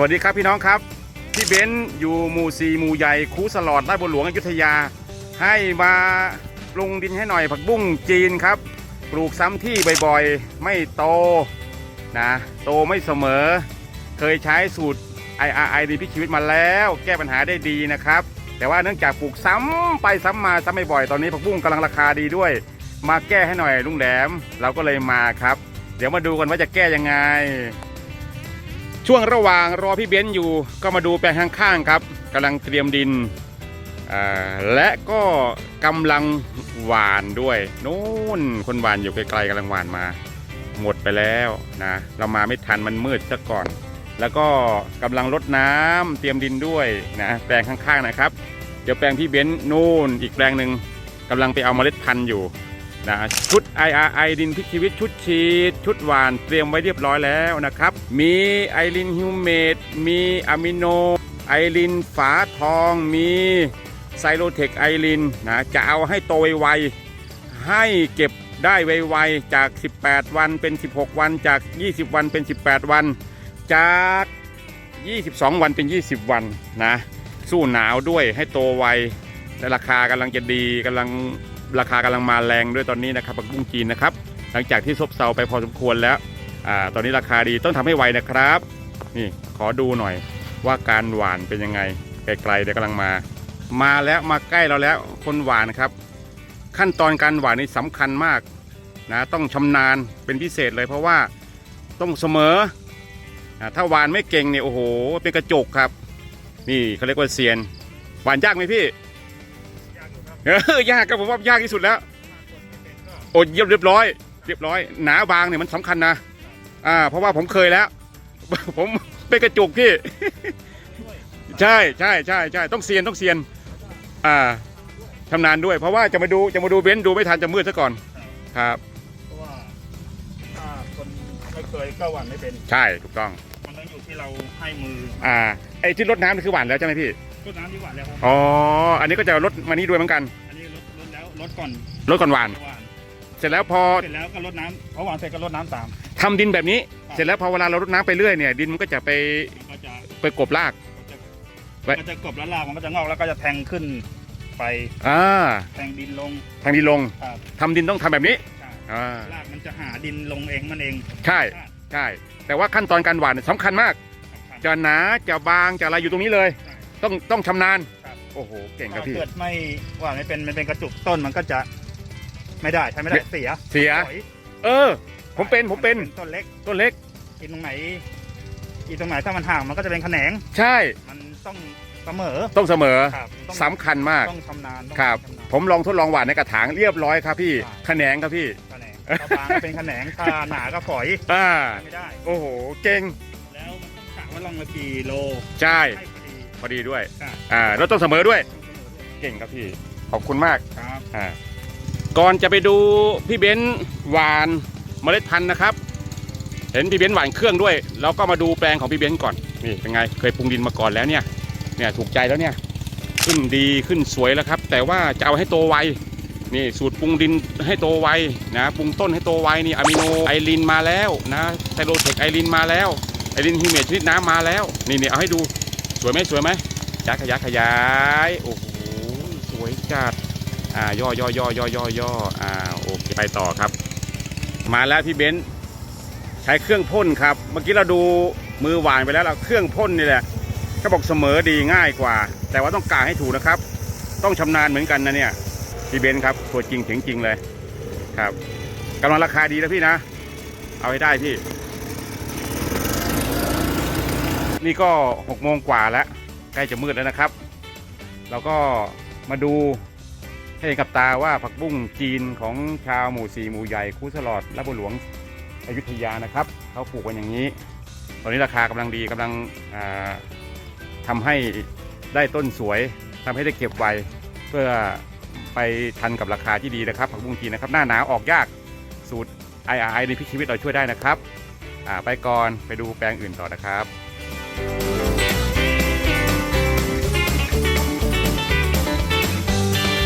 สวัสดีครับพี่น้องครับ พี่เบนซ์อยู่หมู่สีหมู่ใหญ่คูสลอดราชบุหลวงอยุธยา ให้มาลงดินให้หน่อยผักบุ้งจีนครับ ปลูกซ้ำที่บ่อยๆ ไม่โตนะโตไม่เสมอ เคยใช้สูตร IRI ดีพิชีวิตมาแล้ว แก้ปัญหาได้ดีนะครับ แต่ว่าเนื่องจากปลูกซ้ำไปซ้ำมาซ้ำบ่อยๆตอนนี้ผักบุ้งกำลังราคาดีด้วย มาแก้ให้หน่อยลุงแหลม เราก็เลยมาครับ เดี๋ยวมาดูกันว่าจะแก้ยังไง ช่วงระหว่างรอพี่เบนซ์อยู่ก็มาดูแปลงข้างๆครับกำลังเตรียมดิน และก็กำลังหวานด้วยนู่นคนหวานอยู่ไกลๆกำลังหวานมา หมดไปแล้วนะเรามาไม่ทันมันมืดซะก่อน แล้วก็กำลังรดน้ำเตรียมดินด้วยนะแปลงข้างๆนะครับ เดี๋ยวแปลงพี่เบนซ์นู่นอีกแปลงหนึ่งกำลังไปเอาเมล็ดพันธุ์อยู่ นะชุด IRI ดินพิชีวิตชุดฉีด ชุดหวานเตรียมไว้เรียบร้อยแล้วนะครับ มีไอรินฮิวเมดมีอะมิโน ไอรินฝาทอง มีไซโลเทคไอรินนะจะเอาให้โตไวๆให้เก็บได้ไวๆจาก 18 วันเป็น 16 วันจาก 20 วันเป็น 18 วัน จาก 22 วันเป็น 20 วันนะสู้หนาวด้วยให้โตไวและราคากำลังจะดีกำลัง ราคากำลังมาแรงด้วยตอนนี้นะครับผักบุ้งจีนนะครับ หลังจากที่ซบเซาไปพอสมควรแล้วอ่าตอนนี้ราคาดีต้องทำให้ไวนะครับ นี่ขอดูหน่อยว่าการหวานเป็นยังไงไกลๆเดี๋ยวกำลังมา มาแล้วมาใกล้เราแล้วคนหวานครับ ขั้นตอนการหวานนี่สำคัญมากนะต้องชำนาญเป็นพิเศษเลยเพราะว่าต้องเสมอถ้าหวานไม่เก่งเนี่ยโอ้โหเป็นกระจกครับ นี่เขาเรียกว่าเซียนหวานยากไหมพี่ เออยากครับผมว่ายากที่สุดแล้ว โอ้เยี่ยมเรียบร้อย เรียบร้อย หนาบางเนี่ยมันสำคัญนะ อ่า เพราะว่าผมเคยแล้ว ผมเป็นกระจุกพี่ ใช่ใช่ใช่ใช่ต้องเซียนต้องเซียน อ่าชำนาญด้วย เพราะว่าจะมาดูจะมาดูเบนซ์ดูไม่ทันจะมืดซะก่อน ครับเพราะว่าถ้าคนไม่เคยก็หวานไม่เป็น ใช่ถูกต้อง มันต้องอยู่ที่เราให้มือ อ่า ไอ้ที่รดน้ำนี่คือหวานแล้วใช่ไหมพี่ รดน้ำที่หวานแล้วครับอ๋อ อันนี้ก็จะลดมานี่ด้วยเหมือนกัน อันนี้รดรดแล้วรดก่อนลดก่อนหวาน หวานเสร็จแล้วพอเสร็จแล้วก็รดน้ำพอหวานเสร็จก็รดน้ำตาม ทำดินแบบนี้ เสร็จแล้วพอเวลาเรารดน้ำไปเรื่อยเนี่ย ดินมันก็จะไปมันก็จะไปกบรากจะไว้ มันก็จะกบแล้วรากมันก็จะงอกแล้วก็จะแทงขึ้นไปอ่าแทงดินลงทางดินลงครับทำดินต้องทำแบบนี้ใช่อ่ารากมันจะหาดินลงเองมันเองใช่ใช่ แต่ว่าขั้นตอนการหว่านเนยสำคัญมาก สำคัญจะหนาจะบางจะอะไรอยู่ตรงนี้เลยใช่ ต้องต้องชำนาญครับ โอ้โหเก่งครับถ้าพี่เกิดไม่หวานไม่เป็นมันเป็นกระจุกต้นมันก็จะไม่ได้ใช้ไม่ได้ไม่เสียเสีย ถอเออ ผมเป็นผมเป็น ต้นเล็กต้นเล็ก กินตรงไหนกินตรงไหนถ้ามันห่างมันก็จะเป็นแขนง ใช่มันต้องเสมอต้องเสมอครับต้องสำคัญมาก ต้องชำนาญต้องครับ ชำนาญ ผมลองทดลองหว่านในกระถางเรียบร้อยครับพี่ครับแขนงครับพี่ แขนงถ้าบางก็เป็นแขนงถ้าหนาก็ฝอยอ่า ไม่ได้ โอ้โห เก่งแล้วมันต้องกะว่าลองมากี่โลใช่ ให้พอดี พอดีด้วย ครับ อ่าแล้วต้องเสมอด้วยต้องเสมอด้วย เก่งครับพี่ ขอบคุณมาก ครับ อ่าก่อนจะไปดูพี่เบนซ์หวานเมล็ดพันธุ์นะครับ เห็นพี่เบนซ์หวานเครื่องด้วย เราก็มาดูแปลงของพี่เบนซ์ก่อนนี่เป็นไงเคยปรุงดินมาก่อนแล้วเนี่ยเนี่ยถูกใจแล้วเนี่ยขึ้นดีขึ้นสวยแล้วครับ แต่ว่าจะเอาให้โตไวนี่สูตรปรุงดินให้โตไวนะปรุงต้นให้โตไวนี่อะมิโนไอรินมาแล้วนะไซโลเทคไอรินมาแล้วไอรินฮิวเมทชนิดน้ำมาแล้วนี่นี่เอาให้ดู สวยไหมสวยไหมยักขยายขยาย โอ้โห สวยจัด อ่า ย่อย่อย่อย่อย่อย่ออ่า โอเค ไปต่อครับ มาแล้วพี่เบนซ์ใช้เครื่องพ่นครับ เมื่อกี้เราดูมือหวานไปแล้วเราเครื่องพ่นนี่แหละเขาบอกเสมอดีง่ายกว่า แต่ว่าต้องกาให้ถูกนะครับ ต้องชำนาญเหมือนกันนะเนี่ย พี่เบนซ์ครับ ตัวจริงเสียงจริงเลย ครับกำลังราคาดีนะพี่นะ เอาให้ได้พี่ นี่ก็หกโมงกว่าแล้ว ใกล้จะมืดแล้วนะครับ เราก็มาดูให้เห็นกับตาว่าผักบุ้งจีนของชาวหมู่สี่หมู่ใหญ่คูสลอดและบัวหลวงอยุธยานะครับเขาปลูกกันอย่างนี้ ตอนนี้ราคากำลังดีกำลังอ่าทำให้ได้ต้นสวยทำให้ได้เก็บไวเพื่อไปทันกับราคาที่ดีนะครับผักบุ้งจีนนะครับ หน้าหนาวออกยากสูตร IRI ในพิชีวิตเราช่วยได้นะครับไปก่อนไปดูแปลงอื่นต่อนะครับ